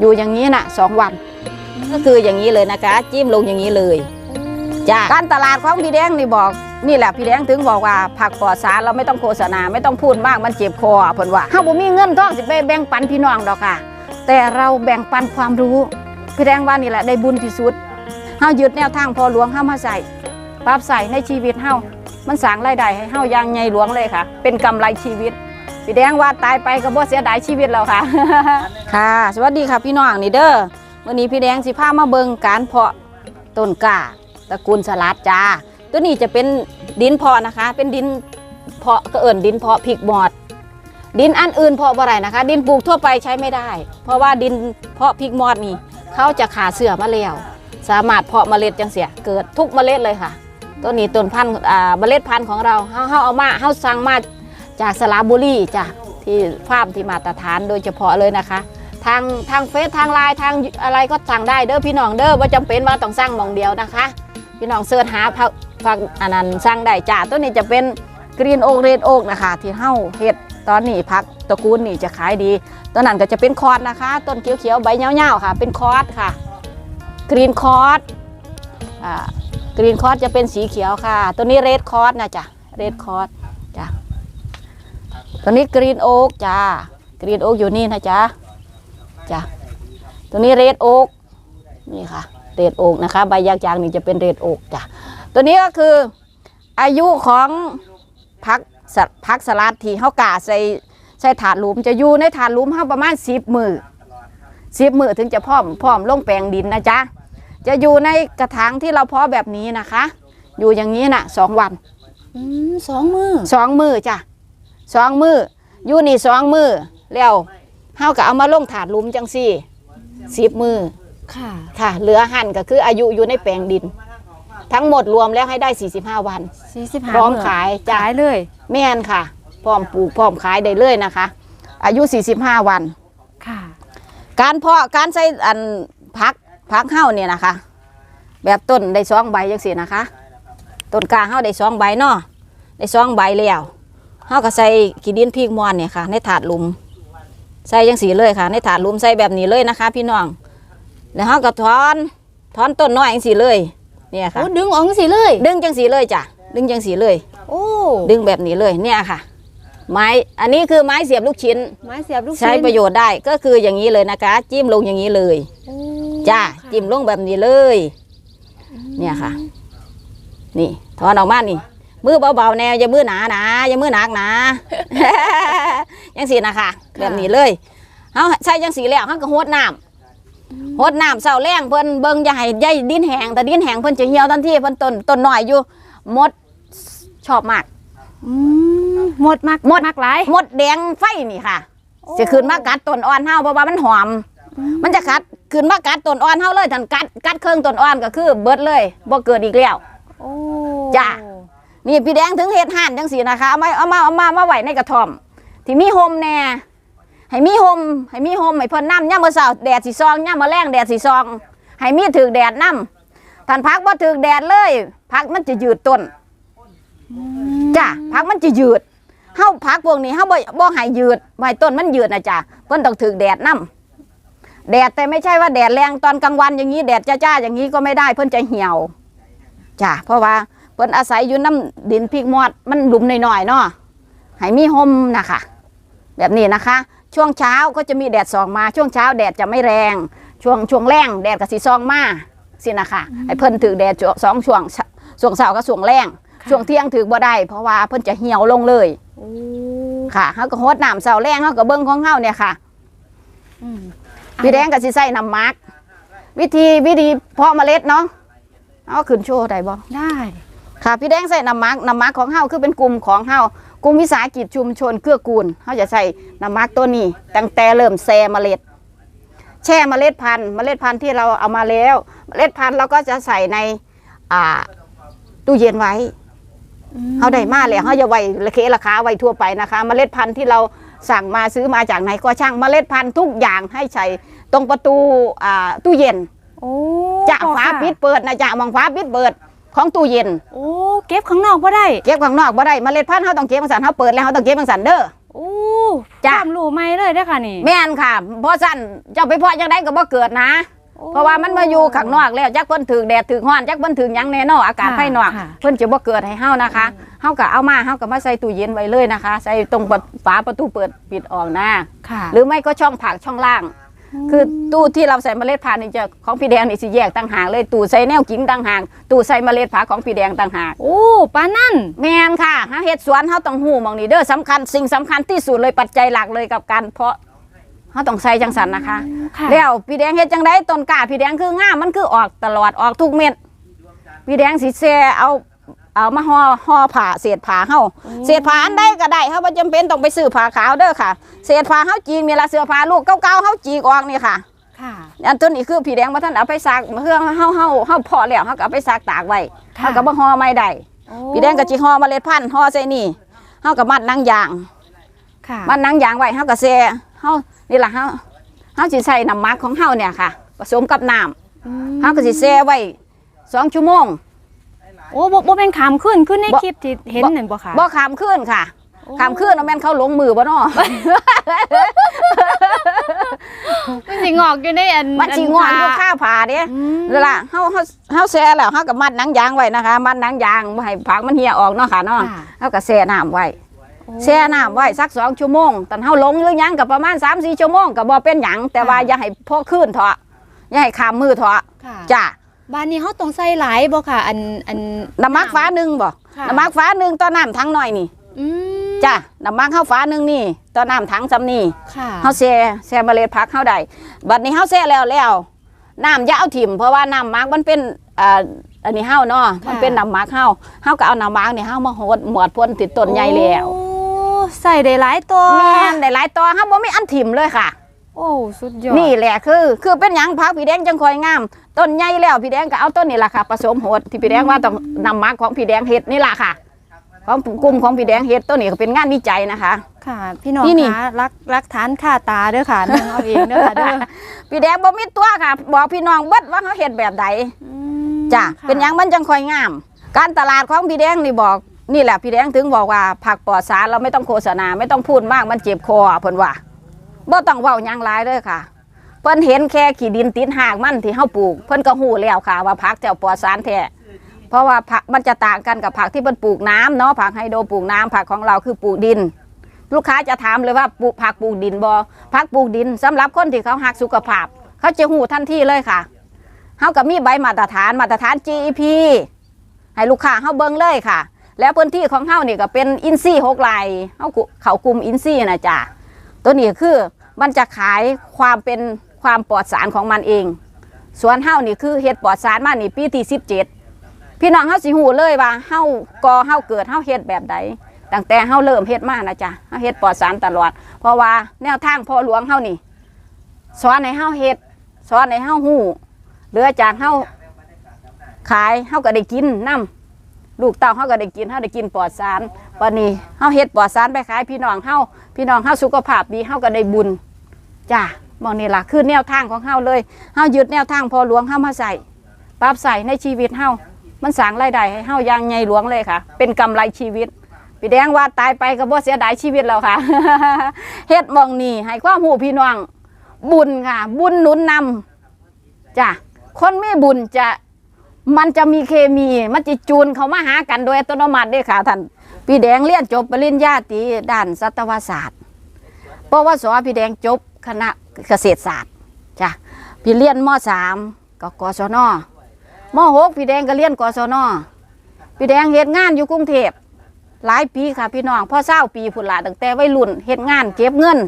อยู่อย่างนี้น่ะสองวัน ก็คืออย่างนี้เลยนะคะ จิ้มลงอย่างนี้เลยจ้าการตลาดของพี่แดงนี่บอกนี่แหละพี่แดงถึงบอกว่าผักปลอดสารเราไม่ต้องโฆษณาไม่ต้องพูดมากมันเจ็บคอเพิ่นว่าเฮาบ่มีเงินทองสิไปแบ่งปันพี่น้องดอกค่ะ แต่เราแบ่งปันความรู้พี่แดงว่านี่แหละได้บุญที่สุดเฮายึดแนวทางพอหลวงเฮามาใส่ปรับใส่ในชีวิตเฮามันสร้างรายได้ให้เฮาอย่างใหญ่หลวงเลยค่ะ เป็นกำไรชีวิต พี่แดงว่าตายไปก็บ่เสียดายชีวิตแล้วค่ะ ค่ะ สวัสดีค่ะพี่น้องนี่เด้อวันนี้พี่แดงสิพามาเบิงการเพาะต้นกล้าตระกูลสลัดจ้า ตัวนี้จะเป็นดินเพาะนะคะ เป็นดินเพาะก็เอิ่นดินเพาะพริกหมอด ดินอันอื่นเพาะบ่ได้นะคะ ดินปลูกทั่วไปใช้ไม่ได้ เพราะว่าดินเพาะพริกมอดนี่เขาจะขาเสื่อมาแล้วสามารถเพาะเมล็ดจังเสียเกิดทุกเมล็ดเลยค่ะ ตัวนี้ต้นพันธุ์เมล็ดพันธุ์ของเราเฮาเอามาเฮาสั่งมา จากสระบุรีจ้ะที่ฟาร์มที่มาตรฐานโดยเฉพาะเลยนะคะ ทางทางเฟซทางไลน์ทางอะไรก็สั่งได้เด้อพี่น้องเด้อว่าจำเป็นว่าต้องสั่งมองเดียวนะคะ พี่น้องเสิร์ชหาผักอันนั้นสั่งได้จ้ะตัวนี้จะเป็นกรีนโอ๊กเรดโอ๊กนะคะ ที่เฮ้าเห็ดตอนนี้ผักตระกูลนี่จะขายดีตัวนั้นก็จะเป็นคอร์สนะคะ ต้นเขียวๆใบยาๆค่ะ เป็นคอร์สค่ะ กรีนคอร์สอ่ากรีนคอร์สจะเป็นสีเขียวค่ะ ตัวนี้เรดคอร์สนะจ๊ะเรดคอร์ส ตัวนี้กรีนโอ๊กจ้ากรีนโอ๊กอยู่นี่นะจ๊ะจ้ะตัวนี้เรดโอ๊กนี่ค่ะเรดโอ๊กนะคะ ใบยางจางนี่จะเป็นเรดโอ๊กจ้ะตัวนี้ก็คืออายุของพักสพักสลัดที่เขากาใส่ใส่ถาดหลุมจะอยู่ในถาดหลุมเขาประมาณสิบมือสิบมือถึงจะพร้อมพร้อมลงแปลงดินนะจ๊ะจะอยู่ในกระถางที่เราเพาะแบบนี้นะคะ อยู่อย่างนี้น่ะสองวันอืมสองมือสองมือจ้ะ สองมืออยู่นี่สองมือแล้วเฮาก็เอามาลงถาดหลุมจังสี่สิบมือค่ะ ค่ะ เหลือหั่นก็คืออายุอยู่ในแปลงดิน ทั้งหมดรวมแล้วให้ได้ 45 วันสี่สิบห้าพร้อมขายจ้ะขายเลย แม่นค่ะ พร้อมปลูกพร้อมขายได้เลยนะคะ อายุ 45 วัน ค่ะ การเพาะการใส่อันพักพักเฮ้าเนี่ยนะคะ แบบต้นได้สองใบจังสินะคะ ต้นกลางเฮ้าได้สองใบเนาะได้สองใบแล้ว เฮ้าก็ใส่ขี้ดินพริกมอนเนี่ยค่ะ ในถาดหลุม ใส่จังสีเลยค่ะ ในถาดหลุมใส่แบบนี้เลยนะคะ พี่น้องแล้วเฮาก็ถอนถอนต้นน้อยจังสีเลย เนี่ยค่ะโอ้ดึงออกสิเลย ดึงจังสีเลยจ้ะดึงจังสีเลย โอ้ดึงแบบนี้เลยเนี่ยค่ะ ไม้อันนี้คือไม้เสียบลูกชิ้น ไม้เสียบลูกใช้ชิ้นประโยชน์ได้ก็คืออย่างนี้เลยนะคะ จิ้มลงอย่างนี้เลยโอ้จ้าค่ะจิ้มลงแบบนี้เลย เนี่ยค่ะ นี่ถอนออกมานี่ มือเบาๆแนวอย่ามือหนาหนาอย่ามือหนักหนายังสีนะคะแบบนี้เลยเอาใส่ยังสีแล้วเขาก็หดน้ำหดน้ำเสาแรงเพิ่นเบิ่งอย่าให้ใยดินแห้งแต่ดินแห้งเพิ่นจะเหี่ยวทันทีเพิ่นต้นต้นน้อยอยู่มดชอบมากอืมหมดมากหมดมากหลายมดแดงไฟนี่ค่ะโอ้จะขึ้นมากัดต้นอ่อนเฮาเพราะว่ามันหอม มันจะกัดขึ้นมากัดต้นอ่อนเฮาเลยทันกัดกัดเครื่องต้นอ่อนก็คือเบิดเลยบ่เกิดอีกแล้วโอ้จ้ะ นี่พี่แดงถึงเฮ็ดห่านจังสีนะคะเอามาเอามาเอามามาไหวในกระท่อม ที่มีโฮมแน่ให้มีโฮมให้มีโฮมให้เพิ่นน้ำย่ามมื้อเช้าแดดสิซองย่ามมื้อแรงแดดสิซองให้มีถึกแดดน้ำท่านพักบ่ถึกแดดเลยพักมันจะยืดต้นจ้ะพักมันจะยืดเฮาพักพวกนี้เฮาบ่บ่ให้ยืดบ่ให้ต้นมันยืดนะจ้ะเพิ่นต้องถึกแดดนํแดดแต่ไม่ใช่ว่าแดดแรงตอนกลางวันอย่างนี้แดดจ้าๆอย่างนี้ก็ไม่ได้เพิ่นจะเหี่ยวจ้ะเพราะว่า เพิ่นอาศัยอยู่น้ำดินพริกมอดมันหลุมหน่อยๆเนาะให้มีห่มนะคะ แบบนี้นะคะ ช่วงเช้าก็จะมีแดดส่องมา ช่วงเช้าแดดจะไม่แรง ช่วงช่วงแรงแดดก็สิส่องมาสินะคะให้เพิ่นถึกแดดสองช่วงช่วงเช้ากับช่วงแรงช่วงเที่ยงถือบ่ได้เพราะว่าเพิ่นจะเหี่ยวลงเลยโอ้ค่ะเฮาก็โฮดน้ำเสาแรงเฮาก็เบิ่งของเฮาเนี่ยค่ะอืมพี่แดงก็สิใส่น้ำมัก วิธีวิธีเพาะเมล็ดเนาะเอาขึ้นโชว์ได้บ่ได้ ค่ะพี่แดงใส่น้ำมักน้ำมักของเฮาคือเป็นกลุ่มของเฮากลุ่มวิสาหกิจชุมชนเกื้อกูลเฮาจะใส่น้ำมักตัวนี้ ตั้งแต่เริ่มแซ่เมล็ด แช่เมล็ดพันธุ์เมล็ดพันธุ์ที่เราเอามาแล้ว เมล็ดพันธุ์เราก็จะใส่ในอ่าตู้เย็นไว้เขาได้มาแล้วเขาจะไว้ระเคราคาไว้ทั่วไปนะคะเมล็ดพันธุ์ที่เราสั่งมาซื้อมาจากไหนก็ช่างเมล็ดพันธุ์ทุกอย่างให้ใส่ตรงประตูอ่าตู้เย็นโอ้จะพ่อฝาค่ะปิดเปิดนะจะมองฝาปิดเปิด ของตู้เย็น โอ้เก็บข้างนอกบ่ได้เก็บข้างนอกบ่ได้เมล็ดพันธุ์เขาต้องเก็บข้างสันเขาเปิดแล้วเขาต้องเก็บข้างสันเด้อ โอ้จ้ะ ความรู้ใหม่เลยเด้อค่ะนี่แม่นค่ะเพราะสั่นเจ้าไปเพาะจังไดก็บ่เกิดนะ โอ้เพราะว่ามันมาอยู่ข้างนอกแล้วจักเพิ่นถึกแดดถึกร้อนจักเพิ่นถึกหยังแน่นอนอากาศค่ะภายนอก ค่ะ เพิ่นจะบ่เกิดให้เฮานะคะเฮาก็เอามาเฮาก็มาใส่ตู้เย็นไว้เลยนะคะ ใส่ตรงฝาประตูเปิดปิดออกนะ ค่ะหรือไม่ก็ช่องผักช่องล่าง คือตู้ที่เราใส่เมล็ดพันธุ์นี่จะของพี่แดงนี่สิแยกต่างหากเลยตู้ใส่แนวกิ่งต่างหากตู้ใส่เมล็ดผักของพี่แดงต่างหากโอ้ปานนั่นแม่นค่ะหาเฮ็ดสวนเฮาต้องฮู้หมองนี้เด้อสำคัญสิ่งสำคัญที่สุดเลยปัจจัยหลักเลยกับการเพาะเฮาต้องใส่จังสันนะคะ ค่ะแล้วพี่แดงเฮ็ดจังไดต้นกล้าพี่แดงคืองามมันคือออกตลอดออกทุกเม็ดพี่แดงสิแซ่เอา เอามาห่อห่อผ้าเศษผ้าเฮาเศษผ้าอันใดก็ได้เฮาบ่จำเป็นต้องไปซื้อผ้าขาวเด้อค่ะ เศษผ้าเฮาจีกนี่ละเสื้อผ้าลูกเก่าๆเฮาจีกออกนี่ค่ะ ค่ะ อันตัวนี้คือพี่แดงบ่ทันเอาไปซักเพื่อเฮาเฮาเฮาเพาะแล้วเฮาก็เอาไปซักตากไว้ค่ะเฮาก็บ่ห่อไม่ได้โอ้พี่แดงก็สิห่อเมล็ดพันธุ์ห่อใส่นี่เฮาก็มัดหนังยางค่ะมัดหนังยางไว้เฮาก็แช่เฮานี่ล่ะเฮาเฮาสิใส่น้ำหมักของเฮาเนี่ยค่ะ ผสมกับน้ำอืมเฮาก็สิแช่ไว้สองชั่วโมง โอ้บ่บ่เป็นขามขึ้นขึ้นในบ่คลิปที่เห็นนั่นบ่ค่ะบ่ขามคืนค่ะโอ้ขามคืนเอาแม่นเขาหลงมือบ่เนาะมันสิงอกอยู่ในอันมันสิงอนอยู่ข้าผาเด้อืมนั่นล่ะเฮาเฮาเฮาแช่แล้วเฮาก็มัดหนังยางไว้นะคะ มัดหนังยางบ่ให้ผักมันเหี่ยออกเนาะค่ะเนาะค่ะเฮาก็แช่น้ำไว้โอ้แช่น้ำไว้สักสองชั่วโมงตอนเฮาลงหรือหยังก็ประมาณ3 4ชั่วโมงก็บ่เป็นหยังแต่ว่าอย่าให้พอคืนเถาะอย่าให้ขามมือเถาะค่ะจ้ะ บ้านนี้เฮาต้องใส่หลายบ่ค่ะ อันอัน น้ำมักฟ้าหนึ่งบ่ค่ะ น้ำมักฟ้าหนึ่งต่อน้ำทั้งหน่อยนี่อืมจ้ะน้ำมักข้าวฟ้าหนึ่งนี่ต่อน้ำทั้งซ้ำนี่ค่ะเฮาแช่แช่เมล็ดผักเฮาได้บัดนี้เฮาแช่แล้วแล้วน้ำอย่าเอาถิ่มเพราะว่าน้ำมักมันเป็นอ่าอันนี้เฮาเนาะมันเป็นน้ำมักเฮาเฮาก็เอาน้ำมักนี่เฮามาโหดหมวดพ่นติดต้นใหญ่แล้วโอ้ใส่ได้หลายตัวแม่นได้หลายตัวเฮาบ่มีอันถิ่มเลยค่ะ โอ้สุดยอดนี่แหละคือ คือเป็นหยังพักพี่แดงจังคอยงาม ต้นใหญ่แล้วพี่แดงก็เอาต้นนี่แหละค่ะผสมโหดที่พี่แดงว่าต้องนำมักของพี่แดงเฮ็ดนี่แหละค่ะ ของกลุ่มของพี่แดงเฮ็ดต้นนี้ก็เป็นงานวิจัยนะคะ ค่ะ พี่น้องนี่นี่คะรักรักฐานค่าตาเด้อค่ะนั่งเอาเองเด้อค่ะเด้อพี่แดงบ่มีตัวค่ะ บอกพี่น้องเบิดว่าเขาเฮ็ดแบบใดอืมจ้ะค่ะเป็นหยังมันจังคอยงาม การตลาดของพี่แดงนี่บอกนี่แหละพี่แดงถึงบอกว่าผักปลอดสารเราไม่ต้องโฆษณาไม่ต้องพูดมากมันเจ็บคอเพิ่นว่าบ่ต้องเว้าหยังหลายเด้อค่ะ เพิ่นเห็นแค่ขี้ดินติดหากมันที่เฮาปลูก เพิ่นก็ฮู้แล้วค่ะ ว่าผักเจ้าปลอดสารแท้เพราะว่าผักมันจะต่างกันกับผักที่เพิ่นปลูกน้ำเนาะผักไฮโดรปลูกน้ำผักของเราคือปลูกดิน ลูกค้าจะถามเลยว่าปลูกผักปลูกดินบ่ผักปลูกดินสำหรับคนที่เขาหักสุขภาพ เขาจะฮู้ทันทีเลยค่ะเฮาก็มีใบมาตรฐานมาตรฐาน GEP ให้ลูกค้าเฮาเบิ่งเลยค่ะ แล้วพื้นที่ของเฮานี่ก็เป็นอินซี่หกไร่เฮาเขากลุ่มอินซี่นะจ๊ะตัวนี้คือมันจะขายความเป็น ความปลอดสารของมันเอง สวนเฮานี่คือเฮ็ดปลอดสารมานี่ปีที่17พี่น้องเฮาสิฮู้เลยว่าเฮากอเฮาเกิดเฮาเฮ็ดแบบใดตั้งแต่เฮาเริ่มเฮ็ดมานะจ๊ะเฮาเฮ็ดปลอดสารตลอด เพราะว่าแนวทางพ่อหลวงเฮานี่สอนให้เฮาเฮ็ดสอนให้เฮาฮู้เหลือจากเฮาขายเฮาก็ได้กินนํลูกเต้าเฮาก็ได้กินเฮาได้กินปลอดสารวันนี้เฮาเฮ็ดปลอดสารไปขายพี่น้องเฮาพี่น้องเฮาสุขภาพดีเฮาก็ได้บุญจ้ะ มองนี่ล่ะคือแนวทางของเฮาเลยเฮายึดแนวทางพอหลวงเฮามาใส่ปรับใส่ในชีวิตเฮามันสร้างรายได้ให้เฮาอย่างใหญ่หลวงเลยค่ะ เป็นกำไรชีวิตพี่แดงว่าตายไปก็บ่เสียดายชีวิตแล้วค่ะเฮ็ดมองนี่ให้ความหูพี่น้อง บุญค่ะ บุญหนุนนำจ้ะคนไมีบุญจะมันจะมีเคมีมันจะจูนเขามาหากันโดยอัตโนมัติเด้ค่ะท่านพี่แดงเรียนจบปริญญาตรีด้านสัตวศาสตร์ปวสพี่แดงจบ คณะเกษตรศาสตร์จ้ะพี่เรียนมสามก็กศนมหกพี่แดงก็เรียนกศนพี่แดงเฮ็ดงานอยู่กรุงเทพหลายปีค่ะพี่น้องพ่อเศร้าปีพุ่นละตั้งแต่วัยรุ่นเฮ็ดงาน เก็บเงิน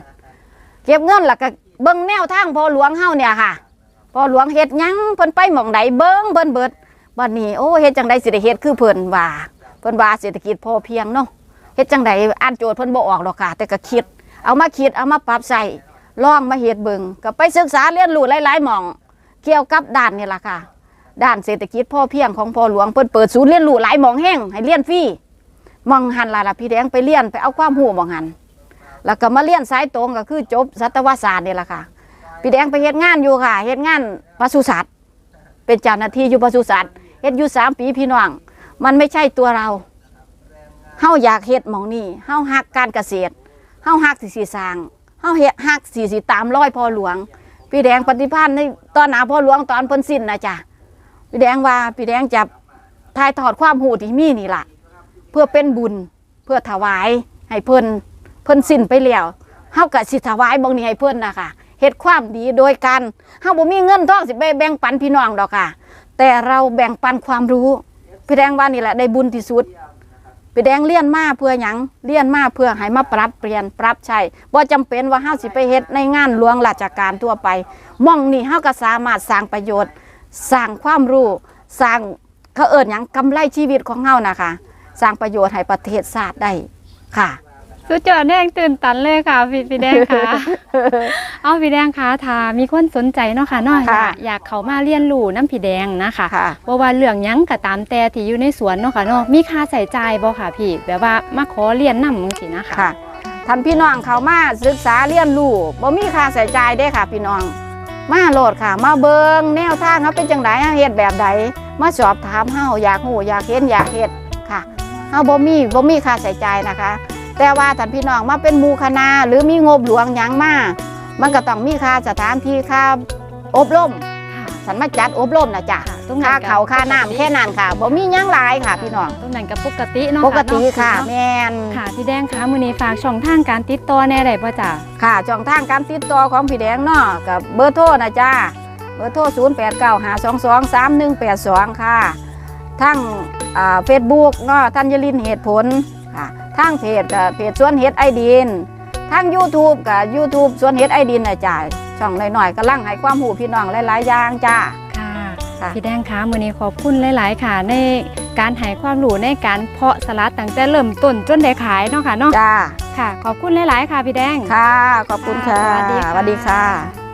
เก็บเงินแล้วก็เบิ่งแนวทางพ่อหลวงเฮาเนี่ยค่ะพ่อหลวงเฮ็ดยังเพิ่นไปหม่องใดเบิ่งเพิ่นเบิดบัดนี้โอ้เฮ็ดจังไดสิได้เฮ็ดคือเพิ่นว่าเพิ่นว่าเศรษฐกิจพอเพียงเนาะเฮ็ดจังไดอ่านโจทย์เพิ่นบ่ออกหรอกค่ะ แต่ก็คิด เอามาคิดเอามาปรับใส่ ล่องมาเฮ็ดเบิงก็ไปศึกษาเรียนรู้หลายๆหม่อง เกี่ยวกับด้านนี่ล่ะค่ะ ด้านเศรษฐกิจพ่อเพียงของพ่อหลวงเปิดเปิดศูนย์เรียนรู้หลายหมองแห้งให้เรียนฟรีหมองหันล่ะล่ะพี่แดงไปเรียนไปเอาความรู้หมองหัน แล้วก็มาเรียนสายตรงก็คือจบสัตวศาสตร์นี่แหละค่ะ พี่แดงไปเฮ็ดงานอยู่ค่ะเฮ็ดงานปศุสัตว์เป็นเจ้าหน้าที่อยู่ปศุสัตว์เฮ็ดอยู่สามปีพี่น้องมันไม่ใช่ตัวเราเฮาอยากเฮ็ดหมองนี้เฮาฮักการเกษตรเฮาฮักสิสิสร้าง เฮาเฮ็ดฮักสิสิตามร้อยพ่อหลวง พี่แดงปฏิพันธ์ในตอนหนาพ่อหลวงตอนเพิ่นสิ้นนะจ้ะพี่แดงว่าพี่แดงจะถ่ายทอดความหูที่มีนี่ล่ะ เพื่อเป็นบุญเพื่อถวายให้เพิ่นเพิ่นสิ้นไปแล้วเฮาก็สิถวายบางนี้ให้เพิ่นนะคะเฮ็ดความดีโดยการเฮาบ่มีเงินทองสิไปแบ่งปันพี่น้องดอกค่ะ แต่เราแบ่งปันความรู้พี่แดงว่านี่แหละได้บุญที่สุด ไปแดงเลี้ยนมาเพื่อหยังเลี้ยนมาเพื่อให้มาปรับเปลี่ยนปรับใช้บ่จำเป็นว่าเฮาสิไปเฮ็ดในงานหลวงราชการทั่วไปม่องนี่เฮาก็สามารถสร้างประโยชน์ สร้างความรู้สร้างเขาเอิญหยังกำไรชีวิตของเฮานะคะสร้างประโยชน์ให้ประเทศชาติได้ค่ะ สุดยอดแดงตื่นตันเลยค่ะพี่พี่แดงค่ะ เอาพี่แดงค่ะถ้ามีคนสนใจเนาะค่ะเนาะอค่ะยากอยากเขามาเรียนรู้น้ำพี่แดงนะคะค่ะว่าว่าเรื่องหยังก็ตามแต่ที่อยู่ในสวนเนาะค่ะเนาะมีค่าใส่ใจายบ่ค่ะพี่ แบบว่ามาขอเรียนนำจังซี่นะคะค่ะท่านพี่น้องเขามาศึกษาเรียนรู้บ่มีค่าใส่ใจายเด้ค่ะ พี่น้อง มาโหลดค่ะ มาเบิงแนวทางเขาเป็นจังไดเฮาเฮ็ดแบบใดมาสอบถามเฮาอยากฮู้อยากเห็นอยากเฮ็ดค่ะเฮาบ่มีบ่มีค่าใส่ใจายนะคะ แต่ว่าท่านพี่น้องมาเป็นหมู่คณะหรือมีงบหลวงหยังมา มันก็ต้องมีค่าสถานที่ค่าอบรมค่ะสันมาจัดอบรมนะจ๊ะตรงนั้ค่านเขาค่าน้ำแค่นั้นค่ะบ่มีหยังหลายค่ะพี่น้องตรงนั้นก็ปกติเนาะปกติค่ะเนาแม่นค่ะพี่แดงคะมื้อนี้ฝากช่องทางการติดต่อแน่ได้บ่จ้ะค่ะช่องทางการติดต่อของพี่แดงเนาะกับเบอร์โทรนะจ้าเบอร์โทร0 8 9 5 2 2 3 1 8 2 ค่ะ ทั้งเฟซบุ๊กเนาะท่านยลินเหตุผล ค่ะทั้งเพจกับเพจสวนเฮ็ดไอดินทั้ง YouTube กับ YouTube สวนเฮ็ดไอดินนะจ้าช่องน้อยๆกำลังให้ความหูพี่น้องหลายๆอย่างจ้าค่ะค่ะพี่แดงคะมื้อนี้ขอบคุณหลาย ๆ ค่ะ ในการให้ความรู้ในการเพาะสลัดตั้งแต่เริ่มต้นจนได้ขายเนาะค่ะเนาะจ้าค่ะ ขอบคุณหลาย ๆ ค่ะพี่แดงค่ะ ขอบคุณค่ะสวัสดีค่ะสวัสดีค่ะ